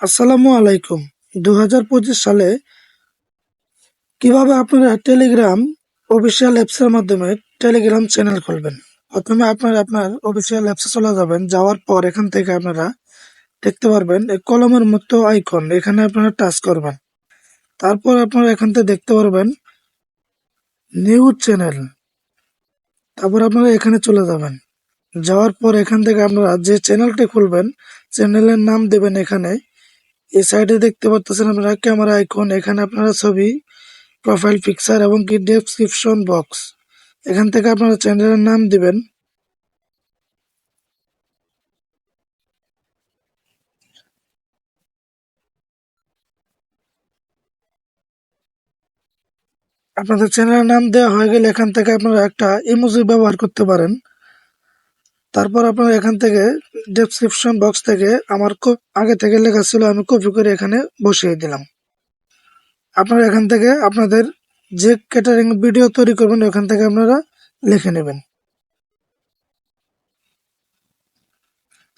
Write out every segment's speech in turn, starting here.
আসসালামু আলাইকুম। দু হাজার পঁচিশ সালে কীভাবে আপনারা টেলিগ্রাম অফিসিয়াল অ্যাপসের মাধ্যমে টেলিগ্রাম চ্যানেল খুলবেন? প্রথমে আপনারা আপনার অফিসিয়াল অ্যাপসে চলে যাবেন। যাওয়ার পর এখান থেকে আপনারা দেখতে পারবেন এই কলমের মতো আইকন এখানে আপনারা টাচ করবেন। তারপর আপনারা এখান থেকে দেখতে পারবেন নিউজ চ্যানেল তারপর আপনারা এখানে চলে যাবেন। যাওয়ার পর এখান থেকে আপনারা যে চ্যানেলটি খুলবেন চ্যানেলের নাম দেবেন এখানে এই সাইডে দেখতে পাচ্ছেন আপনারা ক্যামেরা আইকন, এখানে আপনারা ছবি প্রোফাইল পিকচার এবং কি ডেসক্রিপশন বক্স এখান থেকে আপনারা চ্যানেলের নাম দিবেন। আপনাদের চ্যানেলের নাম দেওয়া হয়ে গেলে এখান থেকে আপনারা একটা ইমোজি ব্যবহার করতে পারেন। তারপর আপনার এখান থেকে ডেসক্রিপশন বক্স থেকে আমার খুব আগে থেকে লেখা ছিল, আমি কপি করে এখানে বসিয়ে দিলাম। আপনারা এখান থেকে আপনাদের যে ক্যাটারিং ভিডিও তৈরি করবেন, ওখান থেকে আপনারা লিখে নেবেন।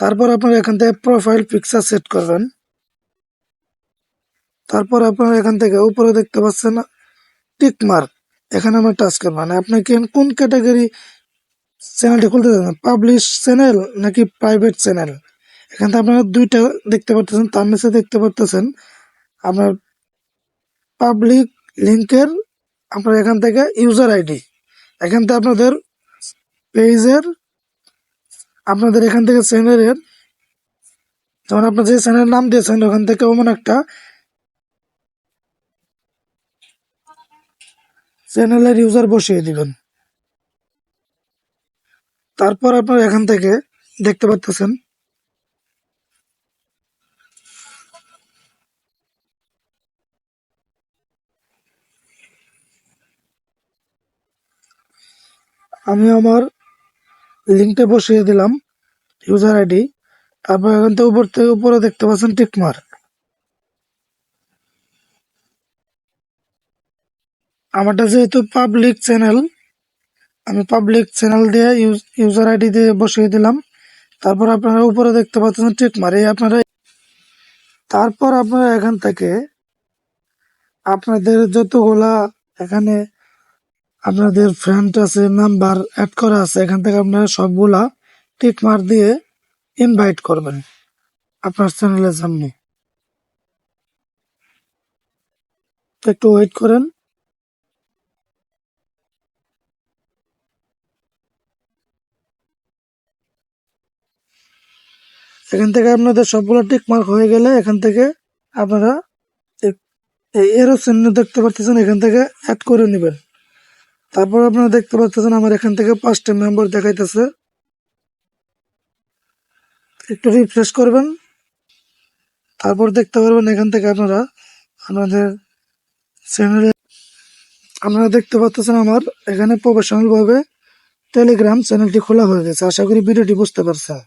তারপর আপনারা এখান থেকে প্রোফাইল পিকচার সেট করবেন। তারপর আপনারা এখান থেকে উপরে দেখতে পাচ্ছেন টিক মার্ক এখানে আমরা টাচ করবেন মানে আপনি কোন ক্যাটাগরি চ্যানেলটি খুলতে পাবলিশ চ্যানেল নাকি প্রাইভেট চ্যানেল এখান থেকে আপনারা দুইটা দেখতে পারতেছেন তার নিচে দেখতে পারতেছেন। আপনার পাবলিক লিঙ্কের আপনার এখান থেকে ইউজার আইডি এখান থেকে আপনাদের পেজের আপনাদের এখান থেকে চ্যানেলের যেমন আপনার যে চ্যানেলের নাম দিয়েছেন, ওখান থেকে ওমন একটা চ্যানেলের ইউজার বসিয়ে দিবেন। তারপর আপনার এখান থেকে দেখতে পাচ্ছেন আমি আমার লিঙ্কটা বসিয়ে দিলাম ইউজার আইডি তারপর এখান থেকে উপর থেকে উপরে দেখতে পাচ্ছেন টিকমার্ক আমারটা যেহেতু পাবলিক চ্যানেল আমি পাবলিক চ্যানেল দিয়ে ইউজার আইডি দিয়ে বসিয়ে দিলাম। তারপর আপনারা উপরে দেখতে পাচ্ছেন টিক মারি আপনারা তারপর আপনারা এখান থেকে আপনাদের যতগুলা এখানে আপনাদের ফ্রেন্ড আছে নাম্বার অ্যাড করা আছে, এখান থেকে আপনারা সবগুলা টিক মার দিয়ে ইনভাইট করবেন আপনার চ্যানেলের সামনে। একটু ওয়েট করেন। এখান থেকে আপনাদের সবগুলো টিক মার্ক হয়ে গেলে এখান থেকে আপনারা এই চিহ্ন দেখতে পাচ্ছেন এখান থেকে অ্যাড করে নেবেন। তারপর আপনারা দেখতে পাচ্ছেন আমার এখান থেকে পাঁচটা মেম্বার দেখাইতেছে। একটু রিফ্রেশ করবেন। তারপর দেখতে পারবেন এখান থেকে আপনারা আপনাদের চ্যানেলে আপনারা দেখতে পাচ্ছেন আমার এখানে প্রফেশনালভাবে টেলিগ্রাম চ্যানেলটি খোলা হয়ে গেছে। আশা করি ভিডিওটি বুঝতে পারছেন।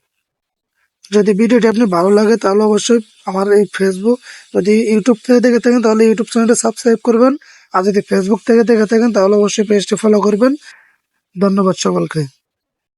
যদি ভিডিওটি আপনি ভালো লাগে, তাহলে অবশ্যই আমার এই ফেসবুক যদি ইউটিউব থেকে দেখে থাকেন, তাহলে ইউটিউব চ্যানেলটা সাবস্ক্রাইব করবেন। আর যদি ফেসবুক থেকে দেখে থাকেন, তাহলে অবশ্যই পেজটি ফলো করবেন। ধন্যবাদ সকলকে।